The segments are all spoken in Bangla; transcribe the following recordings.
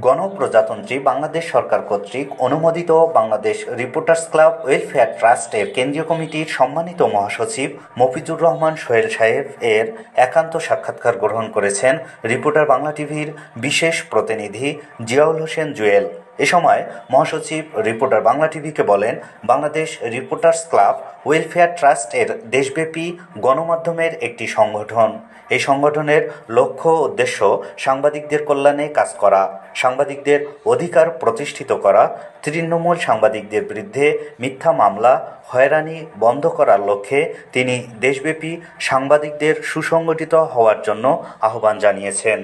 গণপ্রজাতন্ত্রী বাংলাদেশ সরকার কর্তৃক অনুমোদিত বাংলাদেশ রিপোর্টার্স ক্লাব ওয়েলফেয়ার ট্রাস্টের কেন্দ্রীয় কমিটির সম্মানিত মহাসচিব মফিজুর রহমান সোহেল সাহেব এর একান্ত সাক্ষাৎকার গ্রহণ করেছেন রিপোর্টার বাংলা টিভির বিশেষ প্রতিনিধি জিয়াউল হোসেন জুয়েল। এ সময় মহাসচিব, রিপোর্টার বাংলা টিভিকে বলেন, Bangladesh reporters club welfare trust এর দেশব্যাপী গণমাধ্যমের একটি সংগঠন। এই সংগঠনের লক্ষ্য উদ্দেশ্য সাংবাদিকদের কল্যাণে কাজ করা, সাংবাদিকদের অধিকার প্রতিষ্ঠিত করা, তৃণমূল সাংবাদিকদের বিরুদ্ধে মিথ্যা মামলা, হয়রানি বন্ধ করার লক্ষ্যে তিনি দেশব্যাপী সাংবাদিকদের সুসংগঠিত হওয়ার জন্য আহ্বান জানিয়েছেন।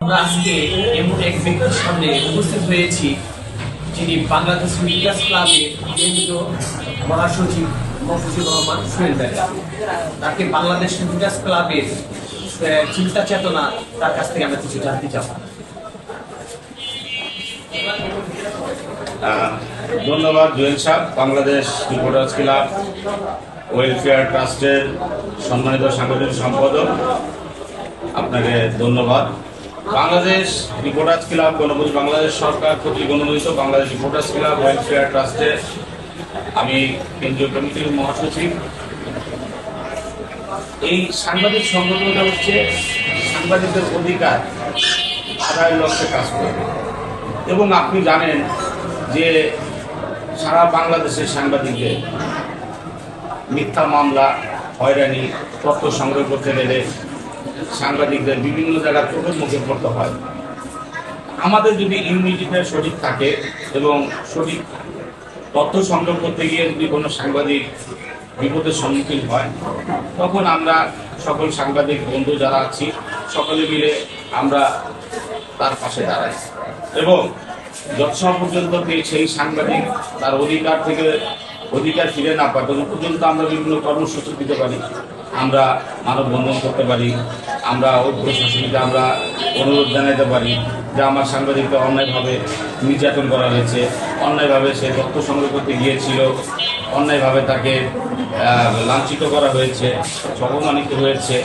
আমরা আজকে এমন এক ব্যক্তির সামনে উপস্থিত হয়েছি, যিনি বাংলাদেশ মিডিয়াস ক্লাবের কেন্দ্রীয় মহাসচিব মফিজুর রহমান সোহেল তাকে বাংলাদেশ মিডিয়াস ক্লাবের চিন্তা চেতনা, তার কাছ থেকে আমরা কিছু জানতে চাবো। ধন্যবাদ Jewel Saha, Bangladesh reporters club welfare ট্রাস্টের সম্মানিত সাংগঠনিক সম্পাদক। আপনাকে ধন্যবাদ। বাংলাদেশ রিপোর্টার্স ক্লাব গণপতি বাংলাদেশ সরকার কর্তৃক অনুমোদিত বাংলাদেশ রিপোর্টার্স ক্লাব ওয়েলফেয়ার ট্রাস্টের আমি কেন্দ্রীয় কমিটির মহাসচিব। এই সাংবাদিক সংগঠনটা হচ্ছে সাংবাদিকদের অধিকার, আদায়ের লক্ষ্যে কাজ করে। এবং আপনি জানেন যে সারা বাংলাদেশের সাংবাদিকদের মিথ্যা মামলা, হয়রানি, তথ্য সংগ্রহ করতে গেলে সাংবাদিকদের বিভিন্ন জায়গায় চোখের মুখে পড়তে হয়। আমাদের যদি ইউনিটিটা সঠিক থাকে এবং সঠিক তথ্য সংগ্রহ করতে গিয়ে যদি কোনো সাংবাদিক বিপদের সম্মুখীন হয়, তখন আমরা সকল সাংবাদিক, বন্ধু যারা আছি, সকলে মিলে আমরা তার পাশে দাঁড়াই। এবং যতসময় পর্যন্ত সেই সাংবাদিক তার অধিকার থেকে অধিকার ফিরে না পায় তখন পর্যন্ত আমরা বিভিন্ন কর্মসূচি দিতে পারি। আমরা মানববন্ধন করতে পারি, আমরা ঐক্য শাসনকে আমরা অনুরোধ জানাতে পারি যে আমার সাংবাদিককে অন্যায়ভাবে নির্যাতন করা হয়েছে, অন্যায়ভাবে সে তথ্য সংগ্রহ করতে গিয়েছিল, অন্যায়ভাবে তাকে লাঞ্ছিত করা হয়েছে সবমানিত হয়েছে।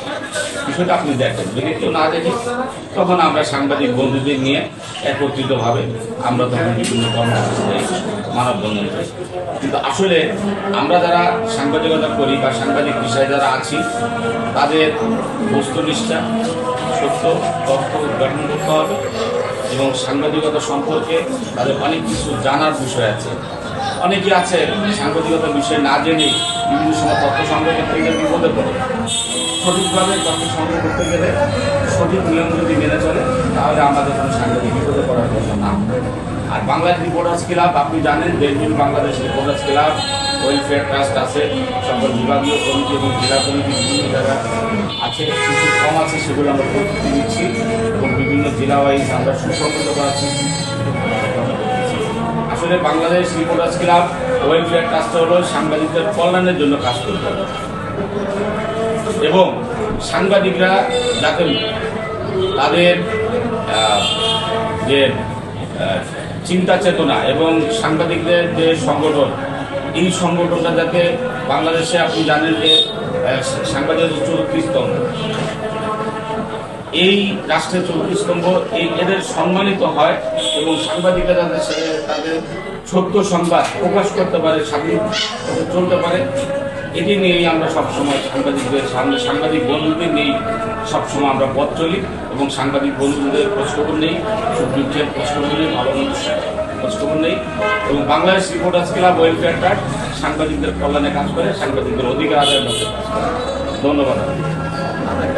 বিষয়টা আপনি দেখেন। যদি কেউ না দেখে, তখন আমরা সাংবাদিক বন্ধুদের নিয়ে একত্রিতভাবে আমরা তখন বিভিন্ন কর্মসূচি মানববন্ধন করি। কিন্তু আসলে আমরা যারা সাংবাদিকতা করি বা সাংবাদিক বিষয়ে যারা আছি, তাদের বস্তুনিষ্ঠা, সত্য, তথ্য উদ্ঘাটন করতে হবে এবং সাংবাদিকতা সম্পর্কে তাদের অনেক কিছু জানার বিষয় আছে। অনেকে আছে সাংবাদিকতার বিষয়ে না জেনে বিভিন্ন সময় তথ্য সংগ্রহ করতে গেলে বিপদে পড়ে। সঠিকভাবে তথ্য সংগ্রহ করতে গেলে সঠিক নিয়ম যদি মেনে চলে, তাহলে আমাদের কোনো সাংবাদিক বিপদে পড়ার কথা না। আর বাংলাদেশ রিপোর্টার্স ক্লাব, আপনি জানেন দেশজুড়ে Bangladesh reporters club welfare trust আছে, সকল বিভাগীয় কমিটি এবং জেলা কমিটি বিভিন্ন জায়গায় আছে, কিছু কম আছে, সেগুলো আমরা প্রস্তুতি নিচ্ছি এবং বিভিন্ন জেলা ওয়াইজ আমরা সুসংগত করাচ্ছি আসলে Bangladesh reporters club welfare trust হলো সাংবাদিকদের কল্যাণের জন্য কাজ করতে হবে। এবং সাংবাদিকরা যাতে তাদের যে চিন্তা চেতনা এবং সাংবাদিকদের যে সংগঠন এই সংগঠনটা যাতে বাংলাদেশে আপনি জানেন যে আহ, সাংবাদিকদের চৌত্রিশ স্তম্ভ। এই রাষ্ট্রের চৌত্রিশ স্তম্ভ এই এদের সম্মানিত হয় এবং সাংবাদিকরা সে- তাদের সত্য সংবাদ প্রকাশ করতে পারে, স্বাধীন চলতে পারে। এটি নিয়েই আমরা সবসময় সাংবাদিকদের সামনে, সাংবাদিক বন্ধুদের নিয়েই সবসময় আমরা পথ চলি এবং সাংবাদিক বন্ধুদের খোঁজখবর নেই দুঃখের খোঁজখবর নেই, ভালো মন্দ খোঁজখবর নেই। এবং Bangladesh reporters club welfare card সাংবাদিকদের কল্যাণে কাজ করে, সাংবাদিকদের অধিকার লক্ষ্যে কাজ করে। ধন্যবাদ।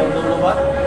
ধন্যবাদ।